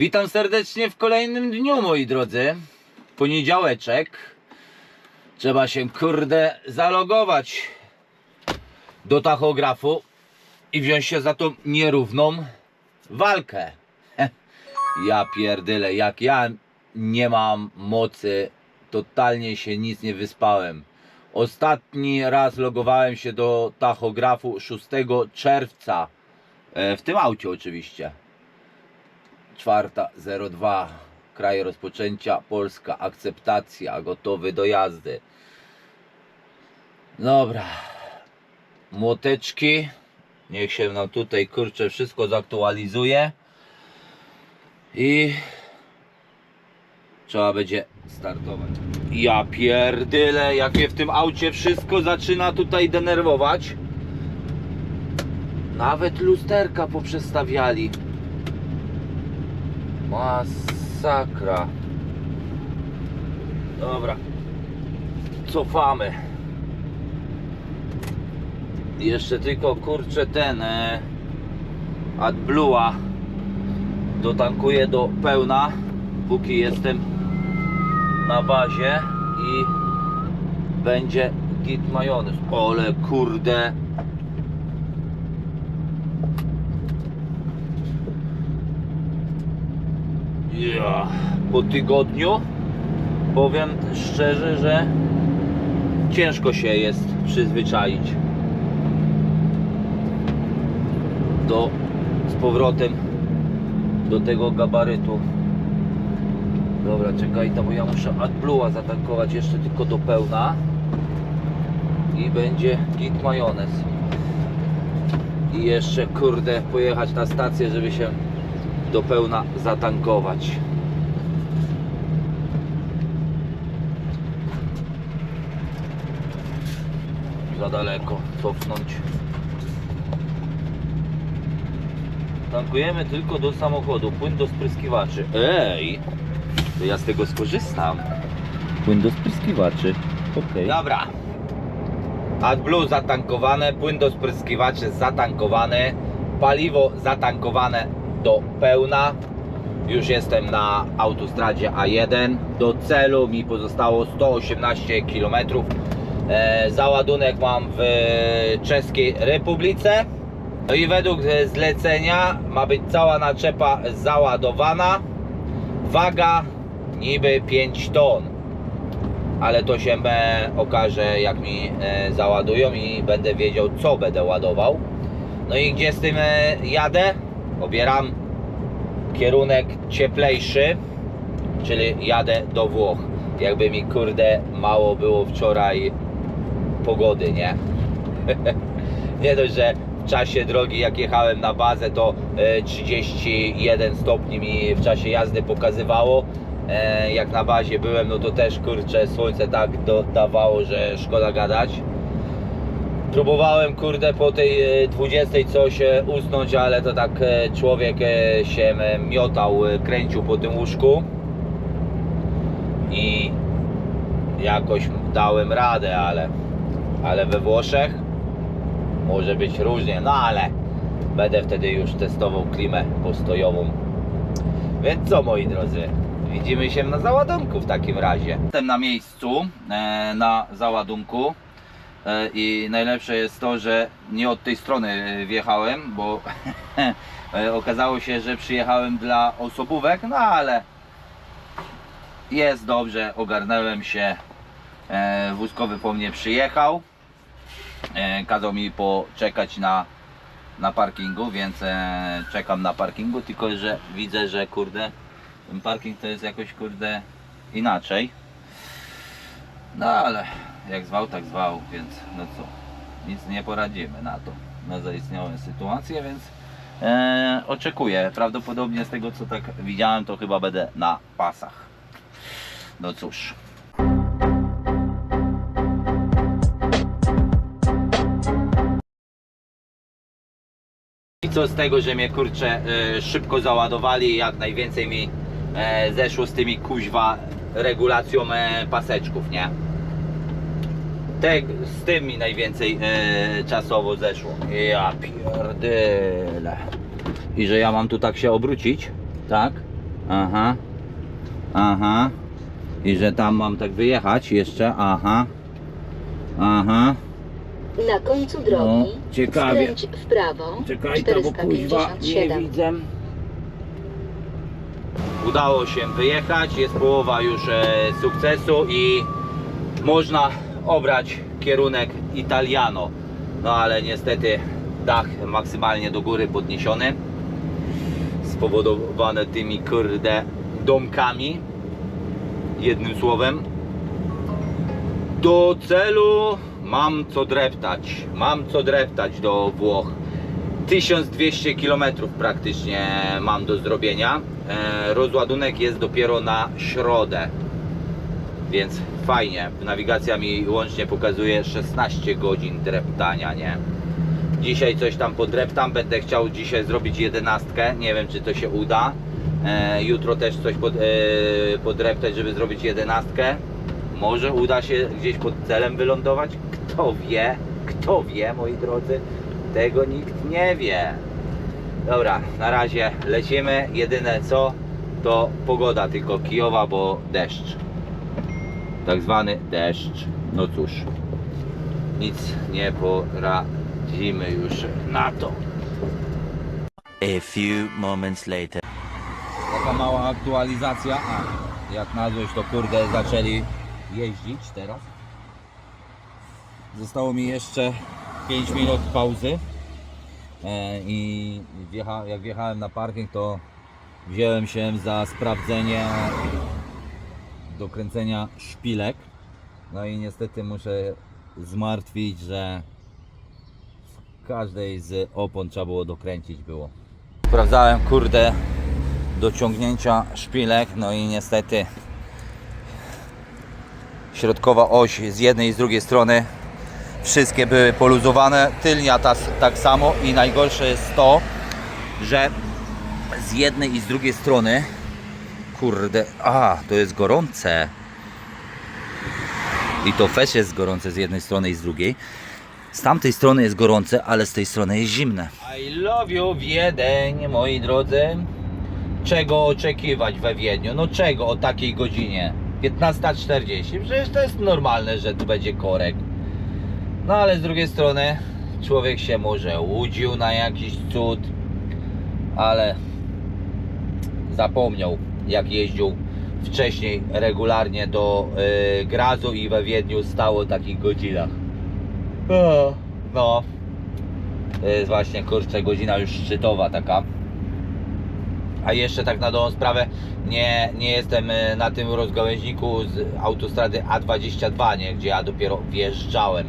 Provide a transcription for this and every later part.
Witam serdecznie w kolejnym dniu, moi drodzy. Poniedziałeczek. Trzeba się, kurde, zalogować do tachografu i wziąć się za tą nierówną walkę. Ja pierdyle, jak ja nie mam mocy, totalnie się nic nie wyspałem. Ostatni raz logowałem się do tachografu 6 czerwca. E, W tym aucie oczywiście. 4.02 Kraj rozpoczęcia Polska akceptacja gotowy do jazdy. Dobra. Młoteczki Niech się nam tutaj kurczę wszystko zaktualizuje. I Trzeba będzie startować. Ja pierdyle jak mnie w tym aucie wszystko zaczyna tutaj denerwować. Nawet lusterka poprzestawiali Masakra. Dobra. Cofamy. Jeszcze tylko kurczę ten e, AdBlue'a dotankuję do pełna póki jestem na bazie i będzie git majonez. Ole kurde. Po tygodniu powiem szczerze, że ciężko się jest przyzwyczaić do z powrotem do tego gabarytu. Dobra, czekaj, to bo ja muszę AdBlue'a zatankować jeszcze tylko do pełna i będzie git majonez. I jeszcze kurde pojechać na stację, żeby się do pełna zatankować. Za daleko cofnąć. Tankujemy tylko do samochodu. Płyn do spryskiwaczy. Ej! To ja z tego skorzystam. Płyn do spryskiwaczy. Okej. Dobra. AdBlue zatankowane, płyn do spryskiwaczy zatankowane, paliwo zatankowane do pełna. Już jestem na autostradzie A1. Do celu mi pozostało 118 km. Załadunek mam w Czeskiej Republice. No i według e, zlecenia ma być cała naczepa załadowana. Waga niby 5 ton. Ale to się okaże jak mi e, załadują i będę wiedział co będę ładował. No i gdzie z tym e, jadę? Obieram kierunek cieplejszy, czyli jadę do Włoch. Jakby mi kurde mało było wczoraj pogody, nie? nie dość, że w czasie drogi jak jechałem na bazę to e, 31 stopni mi w czasie jazdy pokazywało. E, Jak na bazie byłem, no to też kurczę słońce tak do, dawało, że szkoda gadać. Próbowałem kurde po tej e, 20 coś e, usnąć, ale to tak e, człowiek e, się e, miotał, e, kręcił po tym łóżku i jakoś dałem radę, ale, ale we Włoszech może być różnie, no ale będę wtedy już testował klimę postojową. Więc co moi drodzy, widzimy się na załadunku w takim razie. Jestem na miejscu, e, na załadunku. E, I najlepsze jest to, że nie od tej strony wjechałem, bo e, okazało się, że przyjechałem dla osobówek, no ale jest dobrze, ogarnąłem się. E, Wózkowy po mnie przyjechał. Kazał mi poczekać na, na parkingu, więc czekam na parkingu, tylko że widzę, że kurde, ten parking to jest jakoś kurde inaczej. No ale jak zwał, tak zwał, więc no co, nic nie poradzimy na to, na zaistniałą sytuację, więc e, oczekuję. Prawdopodobnie z tego co tak widziałem, to chyba będę na pasach. No cóż. I co z tego, że mnie kurczę e, szybko załadowali jak najwięcej mi e, zeszło z tymi kuźwa regulacją e, paseczków, nie? Te, z tym mi najwięcej e, czasowo zeszło. Ja pierdyle. I że ja mam tu tak się obrócić, tak? Aha. Aha. I że tam mam tak wyjechać jeszcze. Aha. Aha. Na końcu drogi No, ciekawie. skręć w prawo Czekaj, to bo kuźwa nie 457. widzę. Udało się wyjechać, jest połowa już e, sukcesu i można obrać kierunek Italiano. No ale niestety dach maksymalnie do góry podniesiony. Spowodowane tymi kurde domkami. Jednym słowem. Do celu mam co dreptać. Mam co dreptać do Włoch. 1200 km praktycznie mam do zrobienia. E, rozładunek jest dopiero na środę. Więc fajnie. Nawigacja mi łącznie pokazuje 16 godzin dreptania, nie? Dzisiaj coś tam podreptam. Będę chciał dzisiaj zrobić jedenastkę. Nie wiem, czy to się uda. E, jutro też coś pod, e, podreptać, żeby zrobić jedenastkę. Może uda się gdzieś pod celem wylądować? Kto wie? Kto wie, moi drodzy? Tego nikt nie wie. Dobra, na razie lecimy. Jedyne co to pogoda tylko kijowa, bo deszcz. Tak zwany deszcz. No cóż, nic nie poradzimy już na to. A few moments later. Taka mała aktualizacja. A, jak na złość to kurde zaczęli jeździć teraz. Zostało mi jeszcze 5 minut pauzy. E, I wjecha, jak wjechałem na parking, to wziąłem się za sprawdzenie dokręcenia szpilek. No i niestety muszę zmartwić, że w każdej z opon trzeba było dokręcić było. Sprawdzałem kurde do ciągnięcia szpilek, no i niestety środkowa oś z jednej i z drugiej strony wszystkie były poluzowane, tylnia ta, tak samo i najgorsze jest to, że z jednej i z drugiej strony kurde, a to jest gorące i to też jest gorące z jednej strony i z drugiej z tamtej strony jest gorące, ale z tej strony jest zimne. I love you Wiedeń, moi drodzy. Czego oczekiwać we Wiedniu? No czego o takiej godzinie? 15.40. Przecież to jest normalne, że tu będzie korek. No ale z drugiej strony człowiek się może łudził na jakiś cud, ale zapomniał jak jeździł wcześniej regularnie do y, Grazu i we Wiedniu stało o takich godzinach. O, No, to jest właśnie kurczę godzina już szczytowa taka. A jeszcze tak na dobrą sprawę nie, nie jestem e, na tym rozgałęźniku z autostrady A22, nie, gdzie ja dopiero wjeżdżałem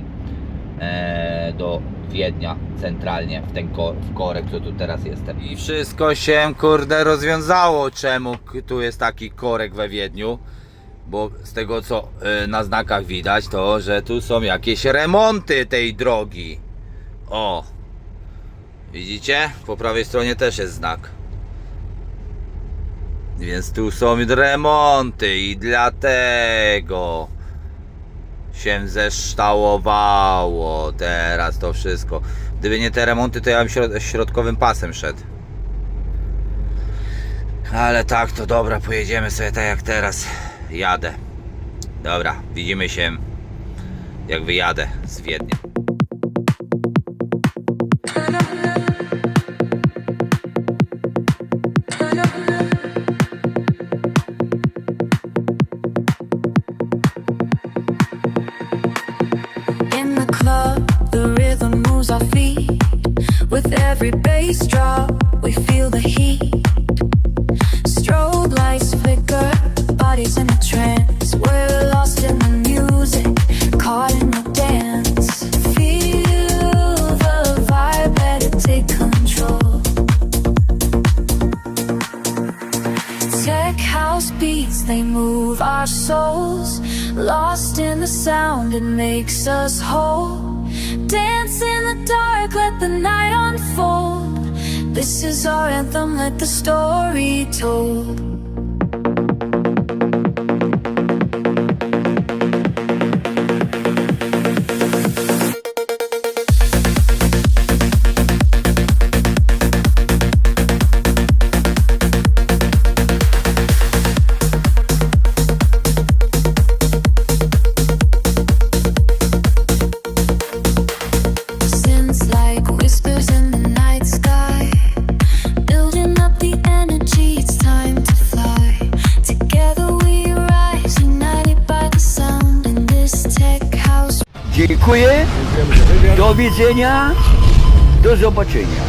e, do Wiednia centralnie w ten w korek, co tu teraz jestem. I wszystko się kurde rozwiązało, czemu tu jest taki korek we Wiedniu. Bo z tego co y, na znakach widać, to że tu są jakieś remonty tej drogi. O! Widzicie? Po prawej stronie też jest znak. Więc tu są remonty i dlatego się zeształowało teraz to wszystko. Gdyby nie te remonty, to ja bym środ- środkowym pasem szedł. Ale tak, to dobra, pojedziemy sobie tak jak teraz. Jadę. Dobra, widzimy się jak wyjadę z Wiednia. Every bass drop, we feel the heat. Strobe lights flicker, bodies in a trance. We're lost in the music, caught in the dance. Feel the vibe, let it take control. Tech house beats, they move our souls. Lost in the sound, it makes us whole. Dance in the dark, let the night unfold. This is our anthem, let the story told. Widzenia. Do zobaczenia.